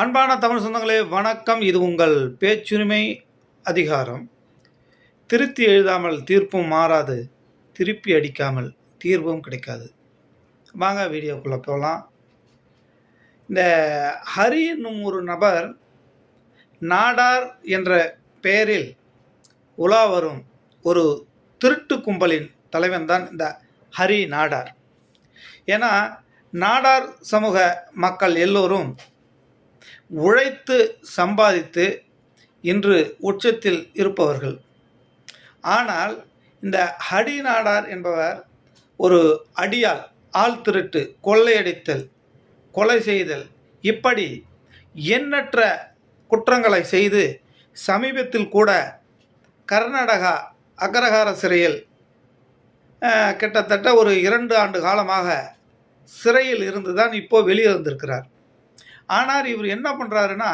அன்பான தமிழ் சொந்தங்களே வணக்கம். இது உங்கள் பேச்சுரிமை அதிகாரம். திருத்தி எழுதாமல் தீர்ப்பும் மாறாது. திருப்பி அடிக்காமல் தீர்வும் கிடைக்காது. வாங்க வீடியோக்குள்ளே போகலாம் இந்த ஹரி என்னும் ஒரு நபர் நாடார் என்ற பெயரில் உலா வரும் ஒரு திருட்டு கும்பலின் தலைவன் தான் இந்த ஹரி நாடார். ஏன்னா நாடார் சமூக மக்கள் எல்லோரும் உழைத்து சம்பாதித்து இன்று உச்சத்தில் இருப்பவர்கள். ஆனால் இந்த ஹடி நாடார் என்பவர் ஒரு அடியால் ஆள் திருட்டு கொள்ளையடித்தல் கொலை செய்தல். இப்படி எண்ணற்ற குற்றங்களை செய்து சமீபத்தில் கூட கர்நாடகா அக்ரஹார சிறையில் கிட்டத்தட்ட ஒரு இரண்டு ஆண்டு காலமாக சிறையில் இருந்து தான் இப்போ வெளியே வந்திருக்கிறார் ஆனால் இவர் என்ன பண்ணுறாருன்னா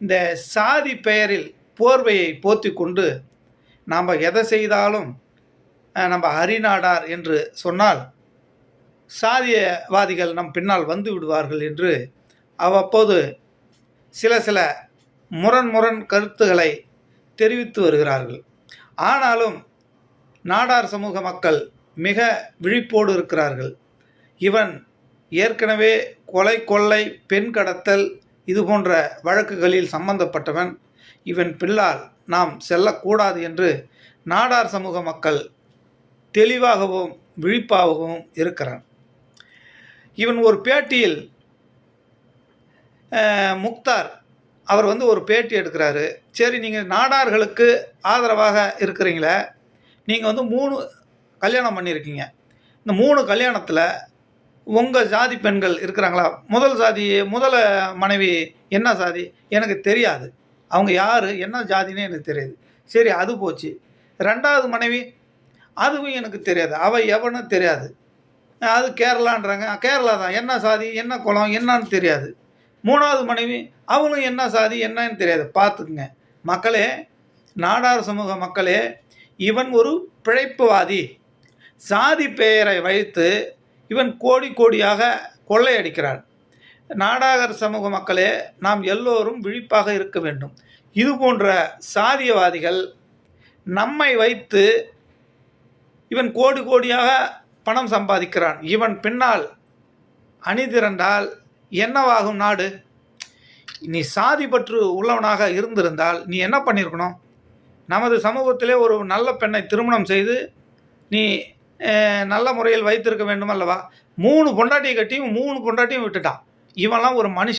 இந்த சாதி பெயரில் போர்வையை போத்தி கொண்டு நாம் எதை செய்தாலும் நம்ம அரிநாடார் என்று சொன்னால் சாதியவாதிகள் நம் பின்னால் வந்து விடுவார்கள் என்று அவ்வப்போது சில சில முரண் முரண் கருத்துக்களை தெரிவித்து வருகிறார்கள். ஆனாலும் நாடார் சமூக மக்கள் மிக விழிப்போடு இருக்கிறார்கள். இவன் ஏற்கனவே கொலை கொள்ளை பெண் கடத்தல் இது போன்ற வழக்குகளில் சம்பந்தப்பட்டவன் இவன் பின்னால் நாம் செல்லக்கூடாது என்று நாடார் சமூக மக்கள் தெளிவாகவும் விழிப்பாகவும் இருக்கிறான். இவன் ஒரு பேட்டியில் முக்தார் அவர் வந்து ஒரு பேட்டி எடுக்கிறாரு. சரி நீங்கள் நாடார்களுக்கு ஆதரவாக இருக்கிறீங்களே நீங்கள் வந்து மூணு கல்யாணம் பண்ணியிருக்கீங்க. இந்த மூணு கல்யாணத்தில் உங்கள் ஜாதி பெண்கள் இருக்கிறாங்களா? முதல் ஜாதி முதல மனைவி என்ன ஜாதி? எனக்கு தெரியாது. அவங்க யார்? என்ன ஜாதின்னு எனக்கு தெரியாது. சரி அது போச்சு. ரெண்டாவது மனைவி அதுவும் எனக்கு தெரியாது. அவள் எவனு தெரியாது. அது கேரளான்றாங்க. கேரளா தான். என்ன சாதி? என்ன குளம்? என்னன்னு தெரியாது. மூணாவது மனைவி அவளும் என்ன சாதி? என்னன்னு தெரியாது. பார்த்துக்குங்க. மக்களே நாடார் சமூக மக்களே இவன் ஒரு பிழைப்புவாதி. சாதி பெயரை வைத்து இவன் கோடி கோடியாக கொள்ளையடிக்கிறான். நாடாகர் சமூக மக்களே நாம் எல்லோரும் விழிப்பாக இருக்க வேண்டும். இது போன்ற சாதியவாதிகள் நம்மை வைத்து இவன் கோடி கோடியாக பணம் சம்பாதிக்கிறான். இவன் பின்னால் அணிதிரண்டால் என்னவாகும் நாடு? நீ சாதி பற்று உள்ளவனாக இருந்திருந்தால் நீ என்ன பண்ணியிருக்கணும்? நமது சமூகத்திலே ஒரு நல்ல பெண்ணை திருமணம் செய்து நீ நல்ல முறையில் வைத்திருக்க வேண்டும் அல்லவா மூணு பொண்டாட்டியை கட்டியும் மூணு பொண்டாட்டியும் விட்டுட்டான். இவன்லாம் ஒரு மனுஷன்.